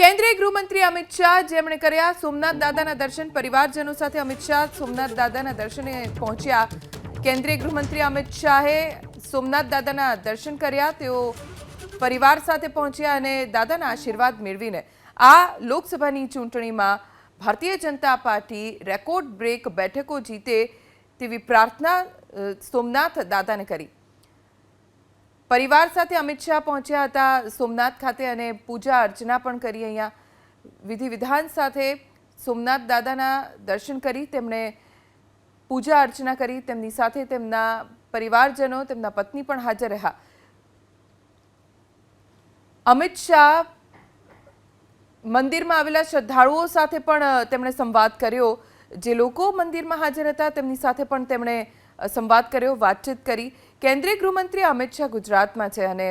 કેન્દ્રીય ગૃહમંત્રી અમિત શાહ, જેમણે કર્યા સોમનાથ દાદાના દર્શન, પરિવારજનો સાથે અમિત શાહ, સોમનાથ દાદાના દર્શને પહોંચ્યા. કેન્દ્રીય ગૃહમંત્રી અમિત શાહે સોમનાથ દાદાના દર્શન કર્યા, તેઓ પરિવાર સાથે પહોંચ્યા અને દાદાના આશીર્વાદ મેળવીને આ લોકસભાની ચૂંટણીમાં Bharatiya Janata party record break બેઠકો જીતે તેવી પ્રાર્થના સોમનાથ દાદાને કરી. પરિવાર સાથે અમિત શાહ પહોંચ્યા હતા, સોમનાથ ખાતે અને પૂજા અર્ચના પણ કરી અહીંયા. વિધિ વિધાન સાથે સોમનાથ દાદાના દર્શન કરી, તેમણે પૂજા અર્ચના કરી, તેમની સાથે તેમના પરિવારજનો, તેમના પત્ની પણ હાજર રહ્યા. અમિત શાહ મંદિરમાં આવેલા શ્રદ્ધાળુઓ સાથે પણ તેમણે સંવાદ કર્યો. જે લોકો મંદિરમાં હાજર હતા, તેમની સાથે પણ તેમણે સંવાદ કર્યો, વાતચીત કરી. કેન્દ્રીય ગૃહમંત્રી અમિત શાહ ગુજરાતમાં છે અને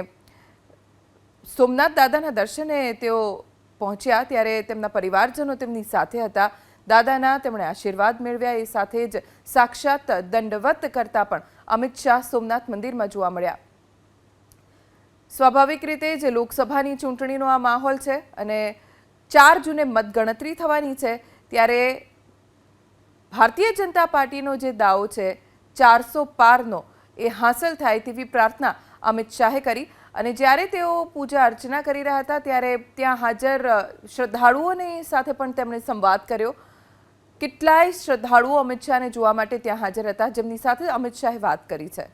સોમનાથ દાદાના દર્શને તેઓ પહોંચ્યા ત્યારે તેમના પરિવારજનો તેમની સાથે હતા. દાદાના તેમણે આશીર્વાદ મેળવ્યા. એ સાથે જ સાક્ષાત દંડવત કરતા પણ અમિત શાહ સોમનાથ મંદિરમાં જોવા મળ્યા. સ્વાભાવિક રીતે જે લોકસભાની ચૂંટણીનો આ માહોલ છે અને ચાર જૂને મતગણતરી થવાની છે. ત્યારે ભારતીય જનતા પાર્ટીનો જે દાવો છે ચારસો પારનો એ હાંસલ થાય તેવી પ્રાર્થના અમિત શાહે કરી. અને જ્યારે તેઓ પૂજા અર્ચના કરી રહ્યા હતા, ત્યારે ત્યાં હાજર શ્રદ્ધાળુઓની સાથે પણ તેમણે સંવાદ કર્યો. કેટલાય શ્રદ્ધાળુઓ અમિત શાહને જોવા માટે ત્યાં હાજર હતા, જેમની સાથે અમિત શાહે વાત કરી છે.